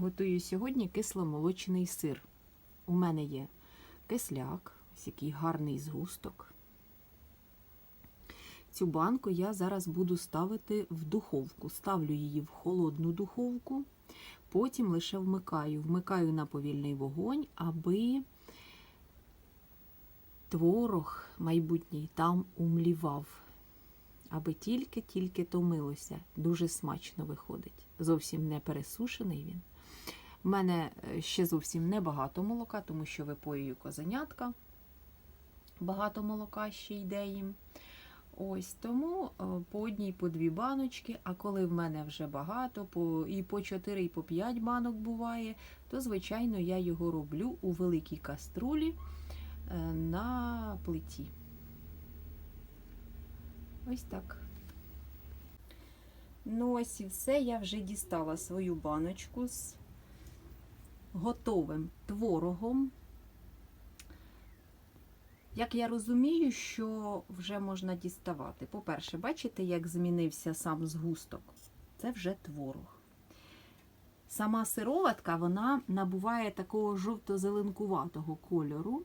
Готую сьогодні кисломолочний сир. У мене є кисляк, ось який гарний згусток. Цю банку я зараз буду ставити в духовку. Ставлю її в холодну духовку, потім лише вмикаю. Вмикаю на повільний вогонь, аби творог майбутній там умлівав. Аби тільки-тільки томилося. Дуже смачно виходить. Зовсім не пересушений він. У мене е, ще зовсім небагато молока, тому що випоюю козенятка. Багато молока ще йде їм. Ось тому е, по одній, по дві баночки, а коли в мене вже багато, по, і по 4, і по 5 банок буває, то, звичайно, я його роблю у великій каструлі е, на плиті. Ось так. Ну, ось і все. Я вже дістала свою баночку з готовим творогом. Як я розумію, що вже можна діставати. По-перше, бачите, як змінився сам згусток? Це вже творог. Сама сироватка вона набуває такого жовто-зеленкуватого кольору.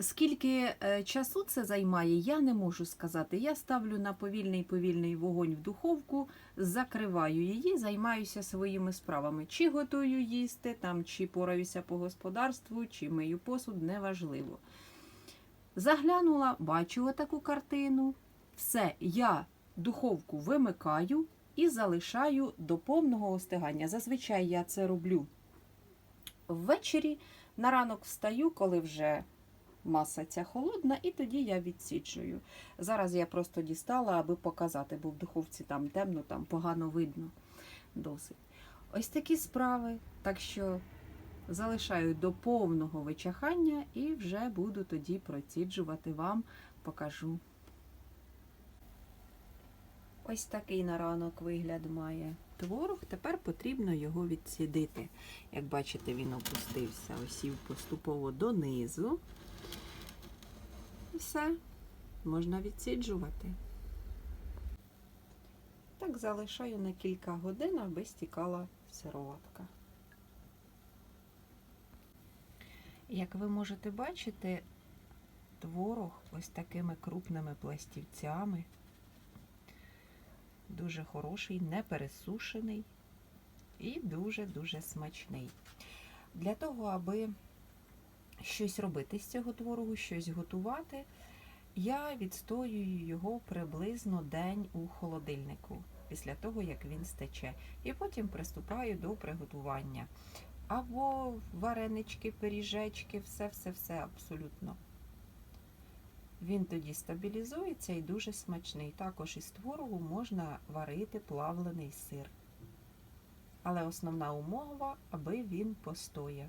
Скільки е, часу це займає, я не можу сказати. Я ставлю на повільний-повільний вогонь в духовку, закриваю її, займаюся своїми справами. Чи готую їсти, там, чи пораюся по господарству, чи мию посуд, неважливо. Заглянула, бачу таку картину. Все, я духовку вимикаю і залишаю до повного остигання. Зазвичай я це роблю ввечері. На ранок встаю, коли вже маса ця холодна, і тоді я відсіджую. Зараз я просто дістала, аби показати, бо в духовці там темно, там погано видно досить. Ось такі справи. Так що залишаю до повного вичахання і вже буду тоді проціджувати вам, покажу. Ось такий на ранок вигляд має творог. Тепер потрібно його відсідити. Як бачите, він опустився, осів поступово донизу. І все, можна відсіджувати. Так залишаю на кілька годин, аби стікала сироватка. Як ви можете бачити, творог ось такими крупними пластівцями. Дуже хороший, не пересушений і дуже-дуже смачний. Для того, аби щось робити з цього творогу, щось готувати, я відстоюю його приблизно день у холодильнику, після того, як він стече. І потім приступаю до приготування. Або варенички, пиріжечки, все-все-все абсолютно. Він тоді стабілізується і дуже смачний. Також із творогу можна варити плавлений сир. Але основна умова, аби він постояв.